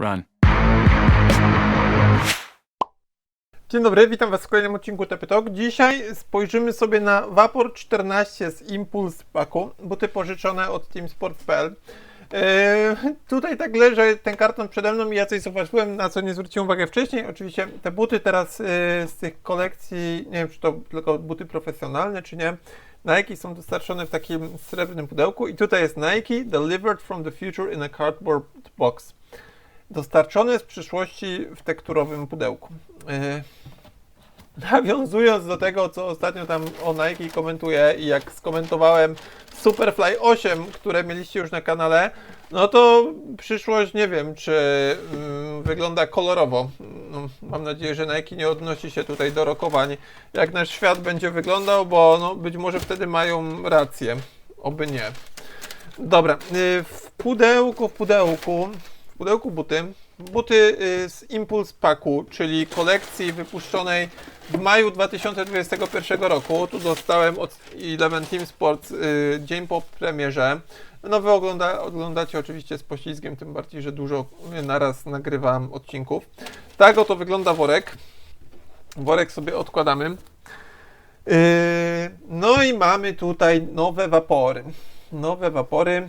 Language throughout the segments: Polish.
Run. Dzień dobry, witam Was w kolejnym odcinku TP Talk. Dzisiaj spojrzymy sobie na Vapor 14 z Impulse Packu, buty pożyczone od teamsport.pl. Yy, tutaj tak leży ten karton przede mną i ja coś zauważyłem, na co nie zwróciłem uwagę wcześniej. Oczywiście te buty teraz yy, z tych kolekcji, nie wiem czy to tylko buty profesjonalne, czy nie, Nike są dostarczone w takim srebrnym pudełku i tutaj jest Nike Delivered from the Future in a Cardboard Box. Dostarczone z przyszłości w tekturowym pudełku. Yy, Nawiązując do tego, co ostatnio tam o Nike komentuję i jak skomentowałem Superfly 8, które mieliście już na kanale, no to przyszłość nie wiem, czy mm, wygląda kolorowo. No, mam nadzieję, że Nike nie odnosi się tutaj do rokowań, jak nasz świat będzie wyglądał, bo no, być może wtedy mają rację. Oby nie. Dobra, y, w pudełku, w pudełku, pudełku buty, buty y, z Impulse Packu, czyli kolekcji wypuszczonej w maju 2021 roku. Tu dostałem od Eleven Team Sports y, dzień po premierze. No wy ogląda, oglądacie oczywiście z poślizgiem, tym bardziej, że dużo naraz nagrywam odcinków. Tak oto wygląda worek. Worek sobie odkładamy. No i mamy tutaj nowe wapory. Nowe wapory.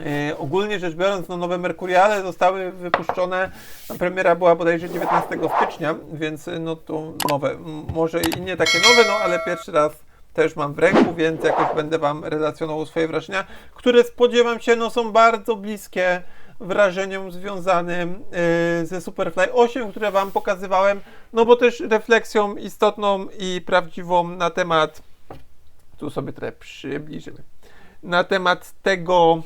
Yy, ogólnie rzecz biorąc, no nowe Mercuriale zostały wypuszczone. Premiera była bodajże 19 stycznia, więc y, no to nowe. Może i nie takie nowe, no ale pierwszy raz też mam w ręku, więc jakoś będę Wam relacjonował swoje wrażenia, które spodziewam się, no są bardzo bliskie wrażeniom związanym yy, ze Superfly 8, które Wam pokazywałem, no bo też refleksją istotną i prawdziwą na temat, tu sobie trochę przybliżymy, na temat tego,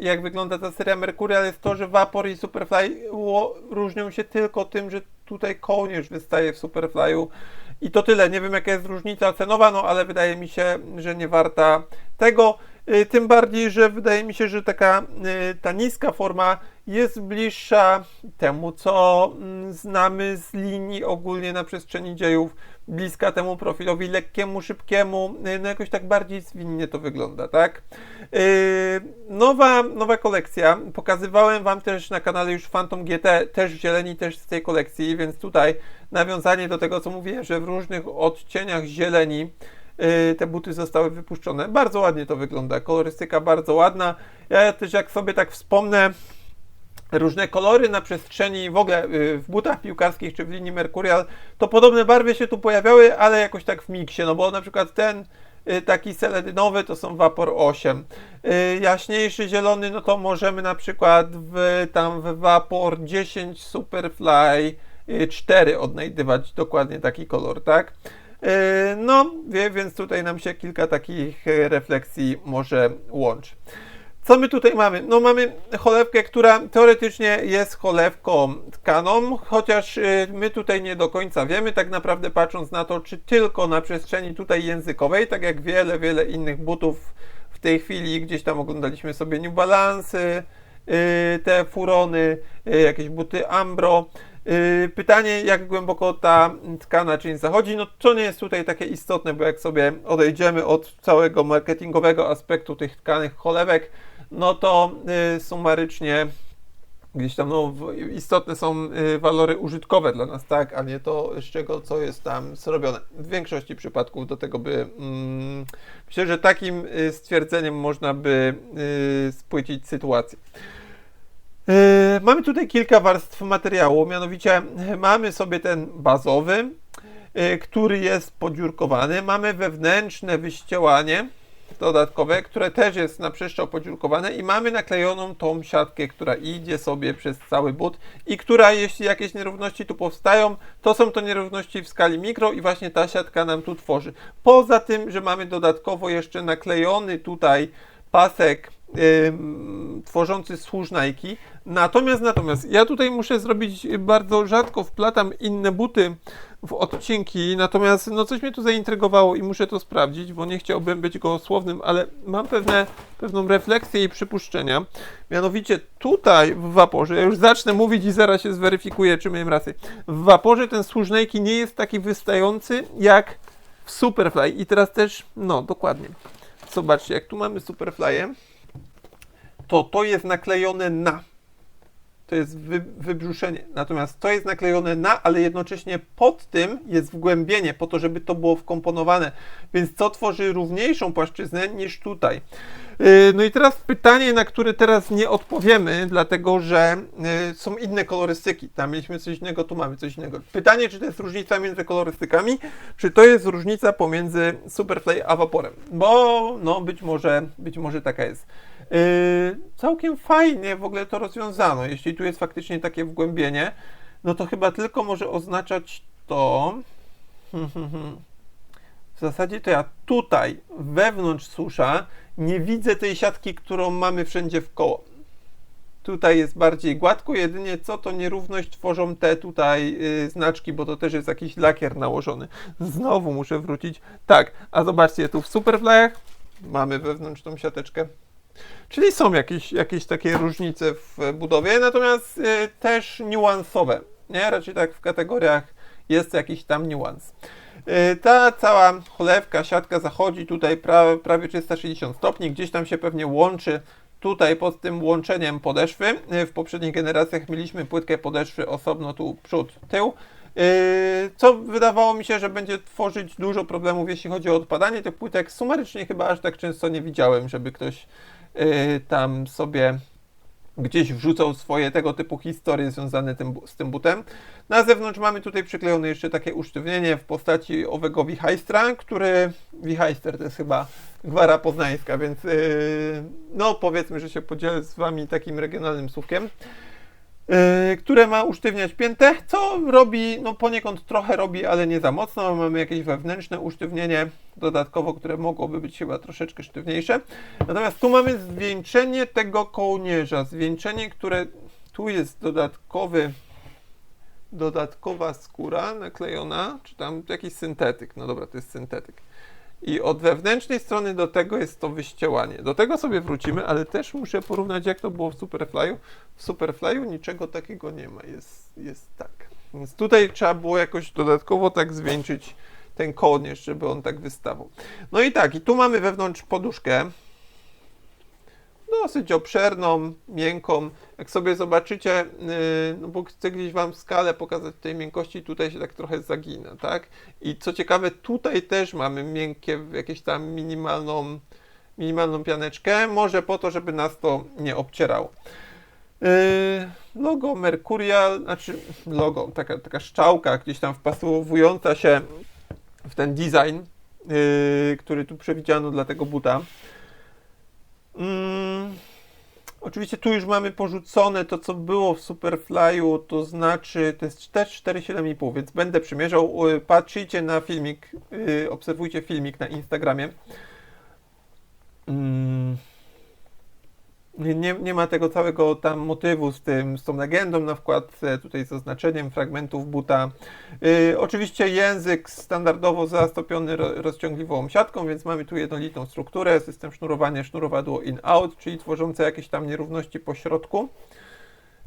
jak wygląda ta seria Mercury, ale jest to, że Vapor i Superfly różnią się tylko tym, że tutaj kołnierz wystaje w Superfly'u i to tyle. Nie wiem, jaka jest różnica cenowa, no ale wydaje mi się, że nie warta tego. Y, Tym bardziej, że wydaje mi się, że taka y, ta niska forma jest bliższa temu, co mm, znamy z linii ogólnie na przestrzeni dziejów, bliska temu profilowi lekkiemu, szybkiemu, y, no jakoś tak bardziej zwinnie to wygląda, tak? Nowa, nowa kolekcja. Pokazywałem Wam też na kanale już Phantom GT, też zieleni, też z tej kolekcji, więc tutaj nawiązanie do tego, co mówiłem, że w różnych odcieniach zieleni te buty zostały wypuszczone. Bardzo ładnie to wygląda, kolorystyka bardzo ładna. Ja też jak sobie tak wspomnę, różne kolory na przestrzeni w ogóle y, w butach piłkarskich czy w linii Mercurial, to podobne barwy się tu pojawiały, ale jakoś tak w miksie, no bo na przykład ten y, taki seledynowy to są Vapor 8. Y, Jaśniejszy zielony, no to możemy na przykład w, tam w Vapor 10 Superfly y, 4 odnajdywać dokładnie taki kolor, tak? Y, No, więc tutaj nam się kilka takich y, refleksji może łączy. Co my tutaj mamy? No mamy cholewkę, która teoretycznie jest cholewką tkaną, chociaż y, my tutaj nie do końca wiemy, tak naprawdę patrząc na to, czy tylko na przestrzeni tutaj językowej, tak jak wiele, wiele innych butów w tej chwili, gdzieś tam oglądaliśmy sobie New Balance, y, te furony, y, jakieś buty Ambro. Y, Pytanie, jak głęboko ta tkana część zachodzi, no to nie jest tutaj takie istotne, bo jak sobie odejdziemy od całego marketingowego aspektu tych tkanych cholewek, no to y, sumarycznie gdzieś tam no, istotne są y, walory użytkowe dla nas, tak, a nie to, z czego co jest tam zrobione. W większości przypadków do tego by mm, myślę, że takim stwierdzeniem można by y, spłycić sytuację. Yy, Mamy tutaj kilka warstw materiału, mianowicie yy, mamy sobie ten bazowy, yy, który jest podziurkowany. Mamy wewnętrzne wyściełanie dodatkowe, które też jest na przestrzał podziurkowane i mamy naklejoną tą siatkę, która idzie sobie przez cały but i która, jeśli jakieś nierówności tu powstają, to są to nierówności w skali mikro i właśnie ta siatka nam tu tworzy. Poza tym, że mamy dodatkowo jeszcze naklejony tutaj pasek tworzący służ Nike. Natomiast, natomiast ja tutaj muszę zrobić bardzo rzadko wplatam inne buty w odcinki, natomiast no coś mnie tu zaintrygowało i muszę to sprawdzić, bo nie chciałbym być gołosłownym, ale mam pewne, pewną refleksję i przypuszczenia. Mianowicie tutaj w waporze, ja już zacznę mówić i zaraz się zweryfikuję, czy miałem rację. W waporze ten służ Nike nie jest taki wystający jak w Superfly. I teraz też, no dokładnie. Zobaczcie, jak tu mamy Superfly'e, to to jest naklejone na. to jest wy, wybrzuszenie. Natomiast to jest naklejone na, ale jednocześnie pod tym jest wgłębienie, po to, żeby to było wkomponowane. Więc co tworzy równiejszą płaszczyznę niż tutaj. Yy, No i teraz pytanie, na które teraz nie odpowiemy, dlatego że yy, są inne kolorystyki. Tam mieliśmy coś innego, tu mamy coś innego. Pytanie, czy to jest różnica między kolorystykami, czy to jest różnica pomiędzy Superfly a Vaporem. Bo no być może, być może taka jest. Yy, całkiem fajnie w ogóle to rozwiązano. Jeśli tu jest faktycznie takie wgłębienie, no to chyba tylko może oznaczać to. W zasadzie to ja tutaj wewnątrz susza nie widzę tej siatki, którą mamy wszędzie w koło. Tutaj jest bardziej gładko, jedynie co to nierówność tworzą te tutaj yy, znaczki, bo to też jest jakiś lakier nałożony. Znowu muszę wrócić. Tak, a zobaczcie, tu w Superflyach mamy wewnątrz tą siateczkę. Czyli są jakieś, jakieś takie różnice w budowie, natomiast y, też niuansowe. Nie? Raczej tak w kategoriach jest jakiś tam niuans. Y, ta cała cholewka, siatka zachodzi tutaj pra, prawie 360 stopni, gdzieś tam się pewnie łączy tutaj pod tym łączeniem podeszwy. Y, w poprzednich generacjach mieliśmy płytkę podeszwy osobno tu przód, tył. Co wydawało mi się, że będzie tworzyć dużo problemów, jeśli chodzi o odpadanie tych płytek. Sumarycznie chyba aż tak często nie widziałem, żeby ktoś tam sobie gdzieś wrzucał swoje tego typu historie związane tym, z tym butem. Na zewnątrz mamy tutaj przyklejone jeszcze takie usztywnienie w postaci owego wichajstra, który wichajster to jest chyba gwara poznańska, więc yy, no powiedzmy, że się podzielę z wami takim regionalnym słówkiem. Yy, które ma usztywniać piętę, co robi, no poniekąd trochę robi, ale nie za mocno. Mamy jakieś wewnętrzne usztywnienie dodatkowo, które mogłoby być chyba troszeczkę sztywniejsze. Natomiast tu mamy zwieńczenie tego kołnierza, zwieńczenie, które tu jest dodatkowy, dodatkowa skóra naklejona, czy tam jakiś syntetyk, no dobra, to jest syntetyk. I od wewnętrznej strony do tego jest to wyściełanie. Do tego sobie wrócimy, ale też muszę porównać, jak to było w Superflyu. W Superflyu niczego takiego nie ma. Jest, jest tak. Więc tutaj trzeba było jakoś dodatkowo tak zwieńczyć ten kołnierz, żeby on tak wystawał. No i tak, i tu mamy wewnątrz poduszkę. Dosyć obszerną, miękką. Jak sobie zobaczycie, yy, no bo chcę gdzieś Wam skalę pokazać tej miękkości, tutaj się tak trochę zagina, tak? I co ciekawe, tutaj też mamy miękkie, jakieś tam minimalną, minimalną pianeczkę, może po to, żeby nas to nie obcierało. Yy, logo Mercurial, znaczy logo, taka, taka szczałka gdzieś tam wpasowująca się w ten design, yy, który tu przewidziano dla tego buta. Mm, oczywiście tu już mamy porzucone to, co było w Superflyu, to znaczy to jest też 4,7,5, więc będę przymierzał. Yy, Patrzyjcie na filmik, yy, obserwujcie filmik na Instagramie. Mm, nie, nie, ma tego całego tam motywu z tym, z tą legendą na wkładce, tutaj z oznaczeniem fragmentów buta. Yy, oczywiście język standardowo zastopiony ro, rozciągliwą siatką, więc mamy tu jednolitą strukturę, system sznurowania, sznurowadło in-out, czyli tworzące jakieś tam nierówności po środku.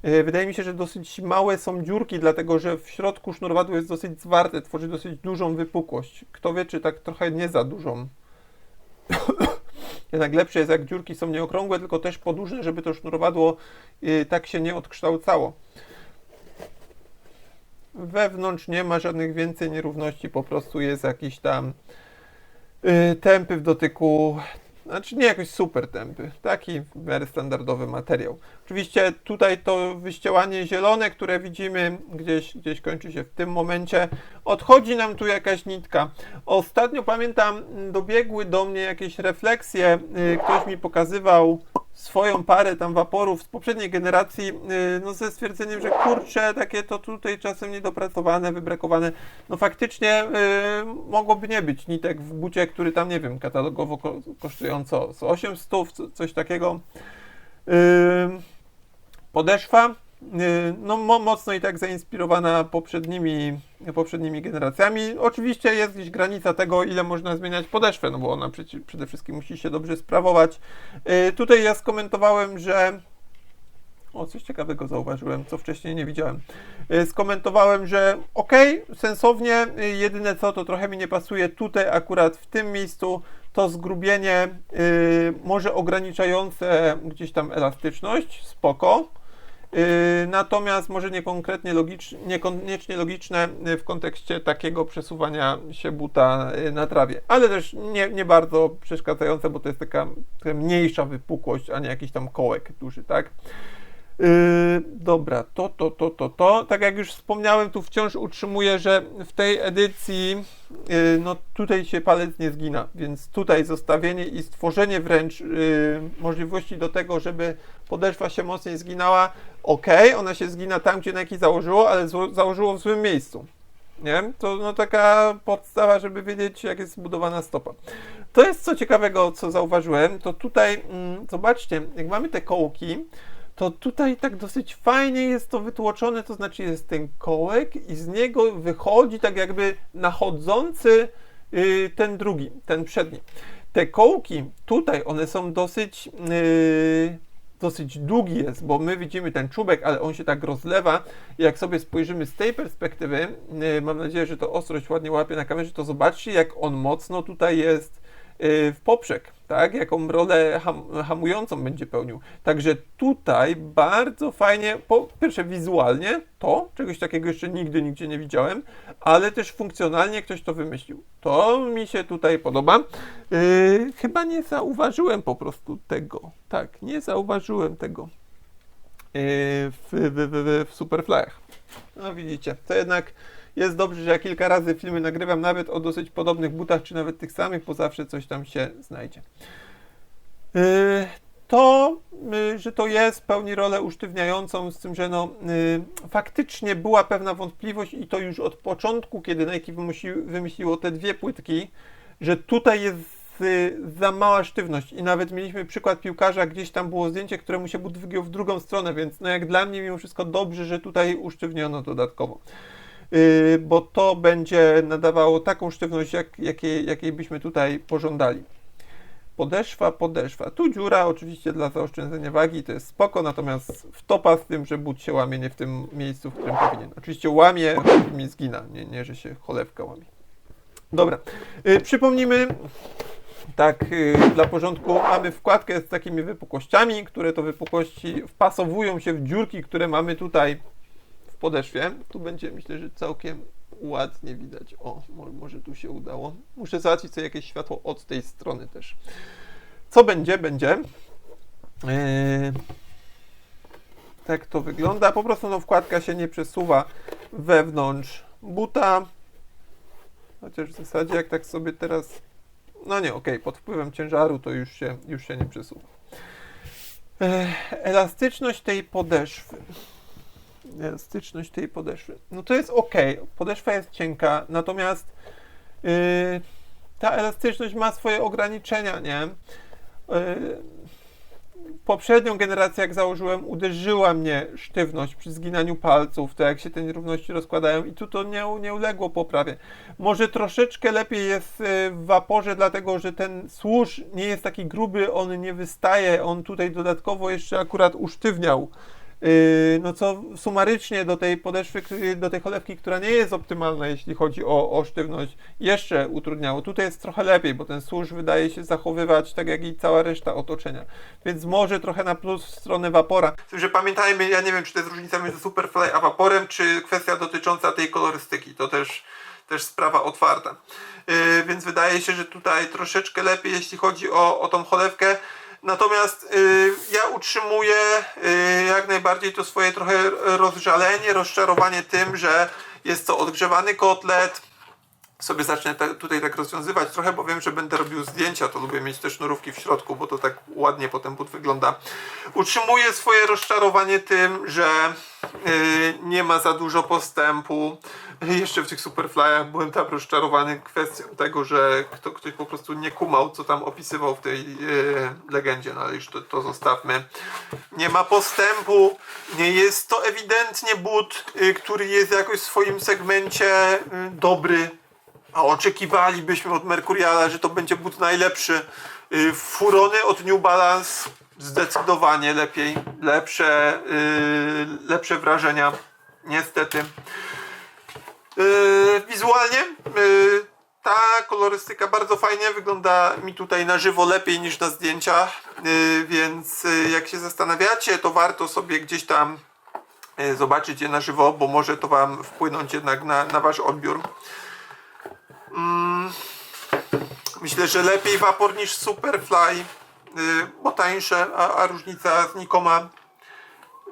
Yy, Wydaje mi się, że dosyć małe są dziurki, dlatego że w środku sznurowadło jest dosyć zwarte, tworzy dosyć dużą wypukłość. Kto wie, czy tak trochę nie za dużą. Jednak lepsze jest, jak dziurki są nieokrągłe, tylko też podłużne, żeby to sznurowadło y, tak się nie odkształcało. Wewnątrz nie ma żadnych więcej nierówności, po prostu jest jakiś tam y, tępy w dotyku, znaczy nie jakoś super tępy, taki w miarę standardowy materiał. Oczywiście tutaj to wyścielanie zielone, które widzimy gdzieś, gdzieś kończy się w tym momencie, odchodzi nam tu jakaś nitka. Ostatnio pamiętam, dobiegły do mnie jakieś refleksje, y, ktoś mi pokazywał swoją parę tam waporów z poprzedniej generacji, y, no ze stwierdzeniem, że kurczę, takie to tutaj czasem niedopracowane, wybrakowane. No faktycznie y, mogłoby nie być nitek w bucie, który tam, nie wiem, katalogowo ko- kosztująco z 800, co- coś takiego. Podeszwa, y, no mo, mocno i tak zainspirowana poprzednimi, poprzednimi generacjami. Oczywiście jest gdzieś granica tego, ile można zmieniać podeszwę, no bo ona przede wszystkim musi się dobrze sprawować. Y, tutaj ja skomentowałem, że o, coś ciekawego zauważyłem, co wcześniej nie widziałem. Y, Skomentowałem, że okej, sensownie, jedyne co, to trochę mi nie pasuje tutaj akurat w tym miejscu, to zgrubienie może ograniczające gdzieś tam elastyczność, spoko. Yy, natomiast może nie konkretnie logiczne, niekoniecznie logiczne yy, w kontekście takiego przesuwania się buta yy, na trawie, ale też nie, nie bardzo przeszkadzające, bo to jest taka, taka mniejsza wypukłość, a nie jakiś tam kołek duży, tak? Yy, dobra, to, to, to, to, to. Tak jak już wspomniałem, tu wciąż utrzymuję, że w tej edycji, yy, no tutaj się palec nie zgina, więc tutaj zostawienie i stworzenie wręcz yy, możliwości do tego, żeby podeszwa się mocniej zginała, ok, ona się zgina tam, gdzie Nike założyło, ale założyło w złym miejscu. Nie? To no, taka podstawa, żeby wiedzieć, jak jest zbudowana stopa. To jest co ciekawego, co zauważyłem, to tutaj, mm, zobaczcie, jak mamy te kołki, to tutaj tak dosyć fajnie jest to wytłoczone, to znaczy jest ten kołek i z niego wychodzi tak jakby nachodzący yy, ten drugi, ten przedni. Te kołki tutaj, one są dosyć yy, dosyć długi jest, bo my widzimy ten czubek, ale on się tak rozlewa. Jak sobie spojrzymy z tej perspektywy, yy, mam nadzieję, że to ostrość ładnie łapie na kamerze, to zobaczcie, jak on mocno tutaj jest w poprzek, tak? Jaką rolę ham, hamującą będzie pełnił. Także tutaj bardzo fajnie, po pierwsze wizualnie to, czegoś takiego jeszcze nigdy nigdzie nie widziałem, ale też funkcjonalnie ktoś to wymyślił. To mi się tutaj podoba. Yy, chyba nie zauważyłem po prostu tego. Tak, nie zauważyłem tego yy, w, w, w, w Superflyach. No widzicie, to jednak jest dobrze, że ja kilka razy filmy nagrywam nawet o dosyć podobnych butach, czy nawet tych samych, bo zawsze coś tam się znajdzie. Yy, To, yy, że to jest, pełni rolę usztywniającą, z tym, że no, yy, faktycznie była pewna wątpliwość i to już od początku, kiedy Nike wymyśliło te dwie płytki, że tutaj jest za mała sztywność i nawet mieliśmy przykład piłkarza, gdzieś tam było zdjęcie, któremu się but wygiął w drugą stronę, więc no jak dla mnie mimo wszystko dobrze, że tutaj usztywniono dodatkowo. Yy, bo to będzie nadawało taką sztywność, jak, jakiej, jakiej byśmy tutaj pożądali. Podeszwa, podeszwa. Tu dziura oczywiście dla zaoszczędzenia wagi, to jest spoko, natomiast wtopa z tym, że but się łamie nie w tym miejscu, w którym powinien. Oczywiście łamie, mi zgina, nie, nie że się cholewka łamie. Dobra, yy, przypomnijmy, tak, yy, dla porządku, mamy wkładkę z takimi wypukłościami, które to wypukłości wpasowują się w dziurki, które mamy tutaj podeszwie. Tu będzie, myślę, że całkiem ładnie widać. O, mo- może tu się udało. Muszę załatwić sobie jakieś światło od tej strony też. Co będzie? Będzie. Yy, tak to wygląda. Po prostu no, wkładka się nie przesuwa wewnątrz buta. Chociaż w zasadzie jak tak sobie teraz... No nie, okej, pod wpływem ciężaru to już się, już się nie przesuwa. Ech, Elastyczność tej podeszwy. Elastyczność tej podeszwy. No to jest ok. Podeszwa jest cienka, natomiast yy, ta elastyczność ma swoje ograniczenia, nie? Yy, poprzednią generację, jak założyłem, uderzyła mnie sztywność przy zginaniu palców, to jak się te nierówności rozkładają i tu to nie, nie uległo poprawie. Może troszeczkę lepiej jest yy, w waporze, dlatego że ten służ nie jest taki gruby, on nie wystaje, on tutaj dodatkowo jeszcze akurat usztywniał. Yy, no co sumarycznie do tej podeszwy, do tej cholewki, która nie jest optymalna, jeśli chodzi o, o sztywność, jeszcze utrudniało. Tutaj jest trochę lepiej, bo ten służ wydaje się zachowywać tak jak i cała reszta otoczenia. Więc może trochę na plus w stronę wapora. Z tym, że pamiętajmy, ja nie wiem, czy to jest różnica między Superfly a waporem, czy kwestia dotycząca tej kolorystyki. To też, też sprawa otwarta. Yy, więc wydaje się, że tutaj troszeczkę lepiej, jeśli chodzi o, o tą cholewkę. Natomiast y, ja utrzymuję y, jak najbardziej to swoje trochę rozżalenie, rozczarowanie tym, że jest to odgrzewany kotlet. Sobie zacznę ta, tutaj tak rozwiązywać trochę, bo wiem, że będę robił zdjęcia, to lubię mieć te sznurówki w środku, bo to tak ładnie potem but wygląda. Utrzymuję swoje rozczarowanie tym, że nie ma za dużo postępu. Jeszcze w tych Superflyach byłem tak rozczarowany kwestią tego, że kto, ktoś po prostu nie kumał, co tam opisywał w tej e, legendzie, no ale już to, to zostawmy. Nie ma postępu, nie jest to ewidentnie but, y, który jest jakoś w swoim segmencie y, dobry, a oczekiwalibyśmy od Mercuriala, że to będzie but najlepszy. Y, Furony od New Balance zdecydowanie lepiej, lepsze, y, lepsze wrażenia, niestety. Yy, wizualnie yy, ta kolorystyka bardzo fajnie wygląda mi tutaj na żywo lepiej niż na zdjęciach, yy, więc yy, jak się zastanawiacie, to warto sobie gdzieś tam e, zobaczyć je na żywo, bo może to Wam wpłynąć jednak na, na Wasz odbiór. Mm, myślę, że lepiej Vapor niż Superfly, bo tańsze, a, a różnica znikoma.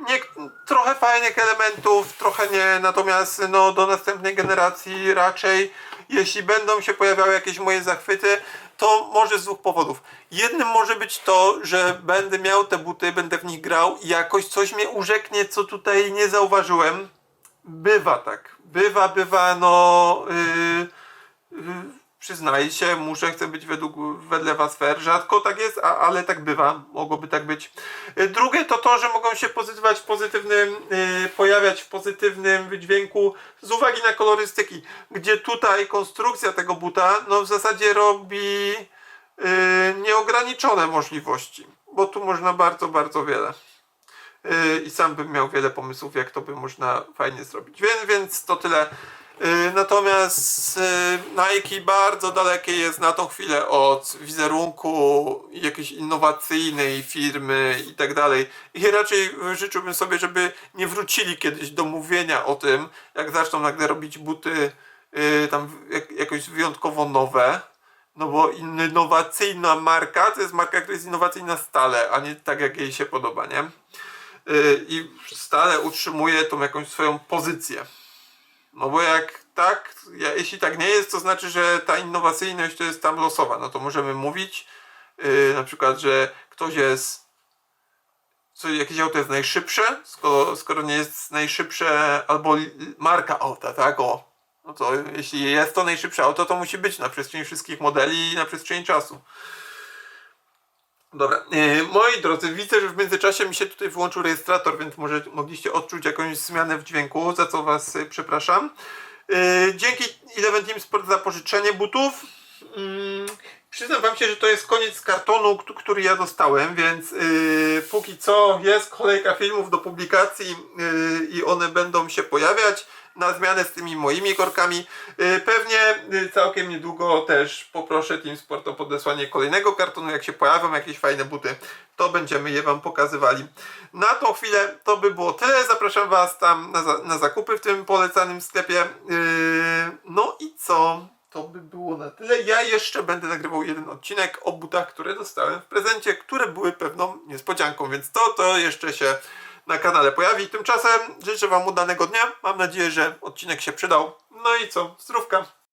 Nie, trochę fajnych elementów, trochę nie, natomiast no, do następnej generacji raczej, jeśli będą się pojawiały jakieś moje zachwyty, to może z dwóch powodów. Jednym może być to, że będę miał te buty, będę w nich grał i jakoś coś mnie urzeknie, co tutaj nie zauważyłem. Bywa tak. Bywa, bywa, no. Yy, yy, przyznaję się, muszę, chcę być według, wedle was fair. Rzadko tak jest, a, ale tak bywa. Mogłoby tak być. Yy, Drugie to to, że mogą się pozytywać w pozytywnym, yy, pojawiać w pozytywnym wydźwięku z uwagi na kolorystyki, gdzie tutaj konstrukcja tego buta, no w zasadzie robi yy, nieograniczone możliwości, bo tu można bardzo, bardzo wiele. I sam bym miał wiele pomysłów, jak to by można fajnie zrobić. Więc, więc to tyle. Yy, Natomiast yy, Nike bardzo dalekie jest na tą chwilę od wizerunku jakiejś innowacyjnej firmy i tak dalej. I raczej życzyłbym sobie, żeby nie wrócili kiedyś do mówienia o tym, jak zaczną nagle robić buty yy, tam jak, jakoś wyjątkowo nowe. No bo innowacyjna marka to jest marka, która jest innowacyjna stale, a nie tak jak jej się podoba, nie? I stale utrzymuje tą jakąś swoją pozycję. No bo jak tak, jeśli tak nie jest, to znaczy, że ta innowacyjność to jest tam losowa. No to możemy mówić yy, na przykład, że ktoś jest co, jakieś auto jest najszybsze, skoro, skoro nie jest najszybsze, albo marka auta, tak? O. No to jeśli jest to najszybsze auto, to musi być na przestrzeni wszystkich modeli i na przestrzeni czasu. Dobra, e, moi drodzy, widzę, że w międzyczasie mi się tutaj wyłączył rejestrator, więc może mogliście odczuć jakąś zmianę w dźwięku, za co was e, przepraszam. E, dzięki Eleven Team Sport za pożyczenie butów. Mm, przyznam wam się, że to jest koniec kartonu, który ja dostałem, więc yy, póki co jest kolejka filmów do publikacji yy, i one będą się pojawiać na zmianę z tymi moimi korkami. Yy, pewnie yy, całkiem niedługo też poproszę Team Sport o podesłanie kolejnego kartonu, jak się pojawią jakieś fajne buty, to będziemy je wam pokazywali. Na tą chwilę to by było tyle. Zapraszam was tam na, za, na zakupy w tym polecanym sklepie. Yy, no i co? To by było na tyle. Ja jeszcze będę nagrywał jeden odcinek o butach, które dostałem w prezencie, które były pewną niespodzianką, więc to, to jeszcze się na kanale pojawi. Tymczasem życzę Wam udanego dnia. Mam nadzieję, że odcinek się przydał. No i co? Zdrówka!